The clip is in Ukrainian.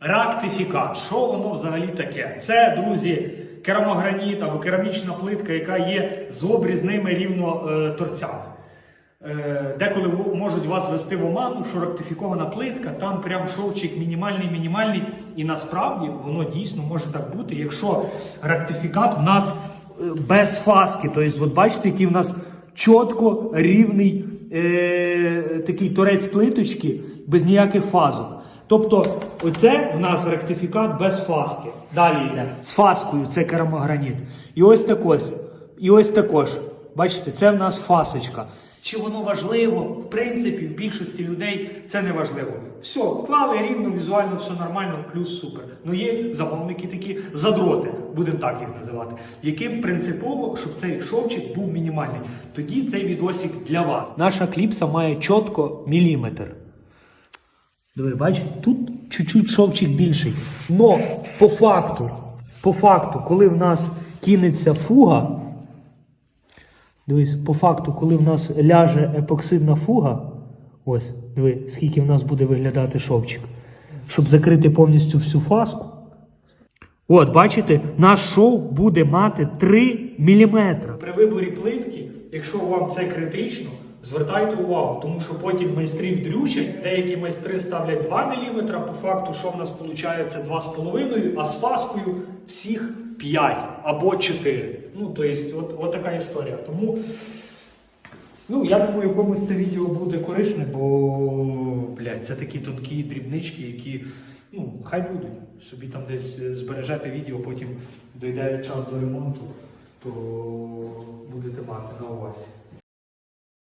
Рактифікат. Що воно взагалі таке? Це, друзі, керамограніт або керамічна плитка, яка є з обрізними рівно е, торцями. Е, Деколи можуть вас ввести в оману, що рактифікована плитка, там прям шовчик мінімальний, мінімальний. І насправді воно дійсно може так бути, якщо рактифікат в нас е, без фаски. Тобто, от бачите, який в нас чітко рівний е, такий торець плиточки без ніяких фазок. Тобто, оце у нас ректифікат без фаски. Далі йде з фаскою, це керамограніт. І ось також. І ось також. Бачите, це в нас фасочка. Чи воно важливо? В принципі, в більшості людей це не важливо. Все, вклали рівно, візуально, все нормально, плюс супер. Ну є замовники такі задроти, будемо так їх називати, яким принципово, щоб цей шовчик був мінімальний. Тоді цей відосик для вас. Наша кліпса має чітко міліметр. Диви, бач, тут чуть-чуть шовчик більший. Но по факту, по факту, коли в нас кинеться фуга, дивись, по факту, коли в нас ляже епоксидна фуга, ось, диви, скільки в нас буде виглядати шовчик, щоб закрити повністю всю фаску. От, бачите, наш шов буде мати 3 мм. При виборі плитки, якщо вам це критично, звертайте увагу, тому що потім майстрів дрючать, деякі майстри ставлять 2 мм, по факту, що в нас виходить 2,5, а з фаскою всіх 5 або 4. Ну, тобто, от, от така історія. Тому. Ну, я думаю, комусь це відео буде корисне, бо блядь, це такі тонкі дрібнички, які ну, хай будуть. Собі там десь збережете відео, потім дойде час до ремонту, то будете мати на увазі.